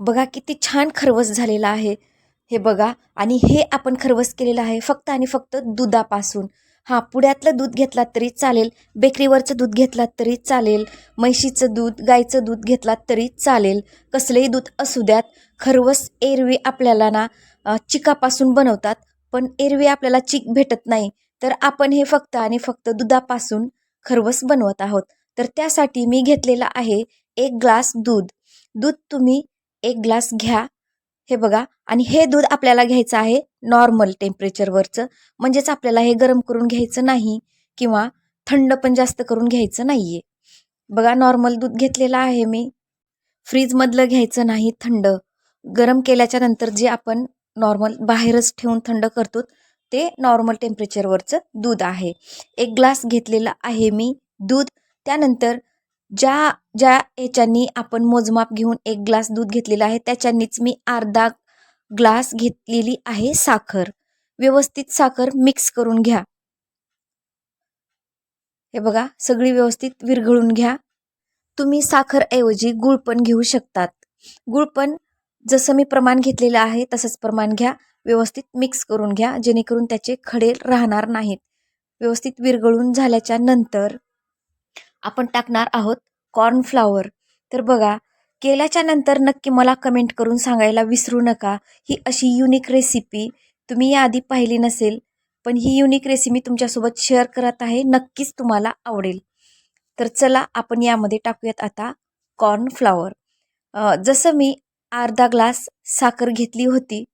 बघा किती छान खरवस झालेला आहे. हे बघा आणि हे आपण खरवस केलेलं आहे फक्त आणि फक्त दुधापासून. हां पुण्यातलं दूध घेतलात तरी चालेल बेकरीवरचं दूध घेतलात तरी चालेल म्हैशीचं दूध गाईचं दूध घेतलात तरी चालेल. कसलंही दूध असू द्यात खरवस एरवी आपल्याला ना चिकापासून बनवतात पण एरवी आपल्याला चिक भेटत नाही. तर आपण हे फक्त आणि फक्त दुधापासून खरवस बनवत आहोत. तर त्यासाठी मी घेतलेला आहे एक ग्लास दूध. दूध तुम्ही एक ग्लास घ्या. हे बघा. आणि हे दूध आपल्याला घ्यायचं आहे नॉर्मल टेम्परेचरवरचं म्हणजेच आपल्याला हे गरम करून घ्यायचं नाही किंवा थंड पण जास्त करून घ्यायचं नाही आहे बघा नॉर्मल दूध घेतलेलं आहे मी. फ्रीजमधलं घ्यायचं नाही थंड. गरम केल्याच्यानंतर जे आपण नॉर्मल बाहेरच ठेवून थंड करतो ते नॉर्मल टेम्परेचरवरचं दूध आहे. एक ग्लास घेतलेलं आहे मी दूध. त्यानंतर ज्या ज्या ह्याच्यानी आपण मोजमाप घेऊन एक ग्लास दूध घेतलेला आहे त्याच्यानीच मी अर्धा ग्लास घेतलेली आहे साखर. व्यवस्थित साखर मिक्स करून घ्या. हे बघा सगळी व्यवस्थित विरघळून घ्या. तुम्ही साखरऐवजी गूळ पण घेऊ शकतात. गूळ पण जसं मी प्रमाण घेतलेलं आहे तसंच प्रमाण घ्या. व्यवस्थित मिक्स करून घ्या जेणेकरून त्याचे खडे राहणार नाहीत. व्यवस्थित विरघळून झाल्याच्यानंतर आपण टाकणार आहोत कॉर्नफ्लावर तर बघा केल्याच्यानंतर नक्की मला कमेंट करून सांगायला विसरू नका. ही अशी युनिक रेसिपी तुम्ही याआधी पाहिली नसेल पण ही युनिक रेसिपी तुमच्यासोबत शेअर करत आहे नक्कीच तुम्हाला आवडेल. तर चला आपण यामध्ये टाकूयात आता कॉर्नफ्लावर जसं मी अर्धा ग्लास साखर घेतली होती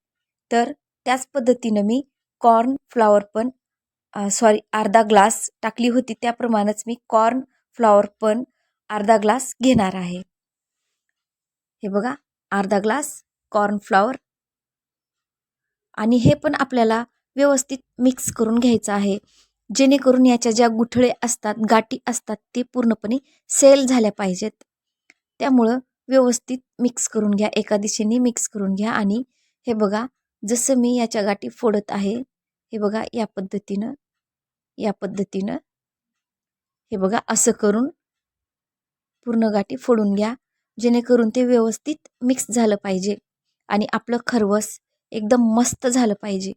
तर त्याच पद्धतीनं मी कॉर्नफ्लावर पण सॉरी अर्धा ग्लास टाकली होती. त्याप्रमाणेच मी कॉर्न फ्लॉवर पण अर्धा ग्लास घेणार आहे. हे बघा अर्धा ग्लास कॉर्नफ्लॉवर आणि हे पण आपल्याला व्यवस्थित मिक्स करून घ्यायचं आहे. जेणेकरून याच्या ज्या गुठळे असतात गाठी असतात ते पूर्णपणे सेल झाल्या पाहिजेत. त्यामुळं व्यवस्थित मिक्स करून घ्या एका दिशेने मिक्स करून घ्या. आणि हे बघा जसं मी याच्या गाठी फोडत आहे हे बघा या पद्धतीनं या पद्धतीनं हे बघा असं करून पूर्ण गाठी फोडून घ्या. जेणेकरून ते व्यवस्थित मिक्स झालं पाहिजे आणि आपलं खरवस एकदम मस्त झालं पाहिजे.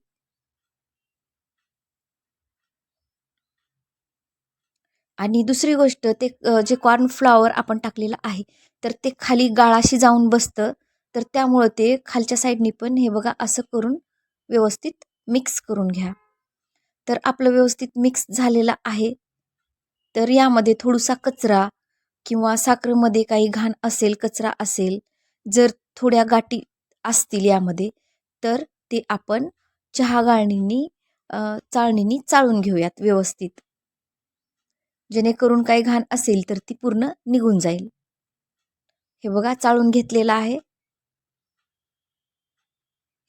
आणि दुसरी गोष्ट ते जे कॉर्नफ्लॉवर आपण टाकलेलं आहे तर ते खाली गाळाशी जाऊन बसतं. तर त्यामुळं ते खालच्या साईडनी पण हे बघा असं करून व्यवस्थित मिक्स करून घ्या. तर आपलं व्यवस्थित मिक्स झालेलं आहे. तर यामध्ये थोडासा कचरा किंवा साखरेमध्ये काही घाण असेल कचरा असेल जर थोड्या गाठी असतील यामध्ये तर ते आपण चहा गाळणीनी चाळणीनी चाळून घेऊयात व्यवस्थित. जेणेकरून काही घाण असेल तर ती पूर्ण निघून जाईल. हे बघा चाळून घेतलेलं आहे.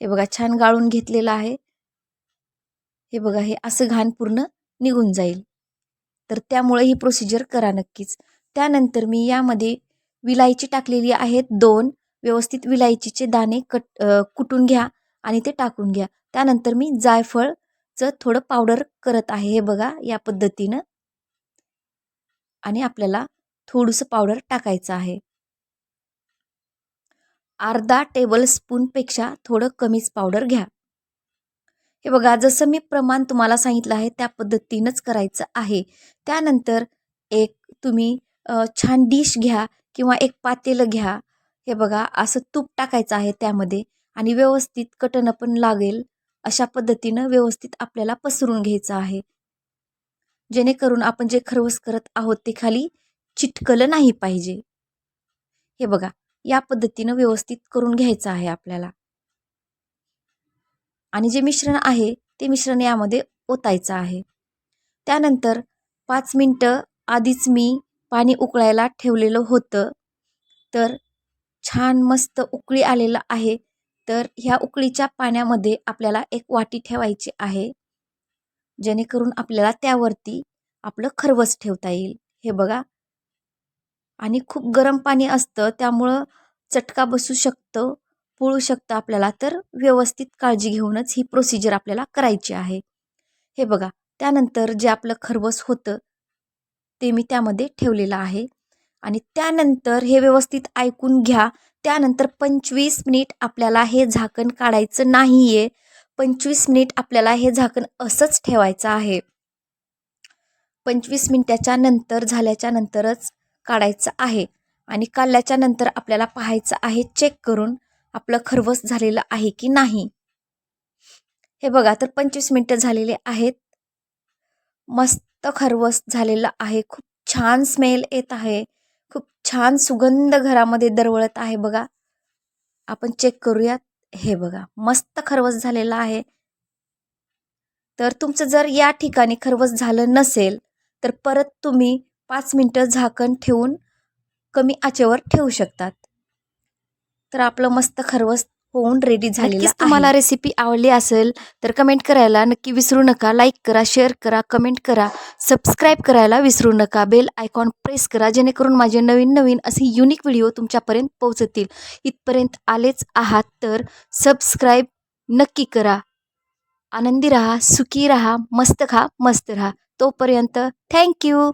हे बघा छान गाळून घेतलेलं आहे. हे बघा हे असं घाण पूर्ण निघून जाईल. तर त्यामुळे ही प्रोसिजर करा नक्कीच. त्यानंतर मी यामध्ये विलायची टाकलेली आहेत दोन. व्यवस्थित विलायचीचे दाणे कट कुटून घ्या आणि ते टाकून घ्या. त्यानंतर मी जायफळचं थोडं पावडर करत आहे हे बघा या पद्धतीनं. आणि आपल्याला थोडंसं पावडर टाकायचं आहे. अर्धा टेबल स्पूनपेक्षा थोडं कमीच पावडर घ्या. हे बघा जसं मी प्रमाण तुम्हाला सांगितलं आहे त्या पद्धतीनंच करायचं आहे. त्यानंतर एक तुम्ही छान डिश घ्या किंवा एक पातेलं घ्या. हे बघा असं तूप टाकायचं आहे त्यामध्ये आणि व्यवस्थित कटणं पण लागेल. अशा पद्धतीनं व्यवस्थित आपल्याला पसरून घ्यायचं आहे. जेणेकरून आपण जे खरवस करत आहोत ते खाली चिटकलं नाही पाहिजे. हे बघा या पद्धतीनं व्यवस्थित करून घ्यायचं आहे आपल्याला. आणि जे मिश्रण आहे ते मिश्रण यामध्ये ओतायचं आहे. त्यानंतर पाच मिनटं आधीच मी पाणी उकळायला ठेवलेलं होतं. तर छान मस्त उकळी आलेलं आहे. तर ह्या उकळीच्या पाण्यामध्ये आपल्याला एक वाटी ठेवायची आहे. जेणेकरून आपल्याला त्यावरती आपलं खरवस ठेवता येईल. हे बघा. आणि खूप गरम पाणी असतं त्यामुळं चटका बसू शकतं. पळू शकतं आपल्याला तर व्यवस्थित काळजी घेऊनच ही प्रोसिजर आपल्याला करायची आहे. हे बघा त्यानंतर जे आपलं खरवस होतं ते मी त्यामध्ये ठेवलेलं आहे. आणि त्यानंतर हे व्यवस्थित ऐकून घ्या. त्यानंतर पंचवीस मिनिट आपल्याला हे झाकण काढायचं नाही आहे पंचवीस मिनिट आपल्याला हे झाकण असंच ठेवायचं आहे. पंचवीस मिनिटाच्या नंतर झाल्याच्या नंतरच काढायचं आहे. आणि काढल्याच्या नंतर आपल्याला पाहायचं आहे चेक करून आपलं खरवस झालेलं आहे की नाही? हे बघा तर पंचवीस मिनटं झालेले आहेत. मस्त खरवस झालेलं आहे. खूप छान स्मेल येत आहे. खूप छान सुगंध घरामध्ये दरवळत आहे बघा. आपण चेक करूयात. हे बघा मस्त खरवस झालेलं आहे. तर तुमचं जर या ठिकाणी खरवस झालं नसेल तर परत तुम्ही पाच मिनटं झाकण ठेवून कमी आचेवर ठेवू शकतात. तर आपलं मस्त खरवस होऊन रेडी झालेलं नक्कीच तुम्हाला रेसिपी आवडली असेल तर कमेंट करायला नक्की विसरू नका. लाईक करा शेअर करा कमेंट करा. सबस्क्राईब करायला विसरू नका. बेल आयकॉन प्रेस करा जेणेकरून माझे नवीन नवीन असे युनिक व्हिडिओ तुमच्यापर्यंत पोहोचतील. इथपर्यंत आलेच आहात तर सबस्क्राईब नक्की करा. आनंदी राहा सुखी राहा मस्त खा मस्त राहा. तोपर्यंत थँक्यू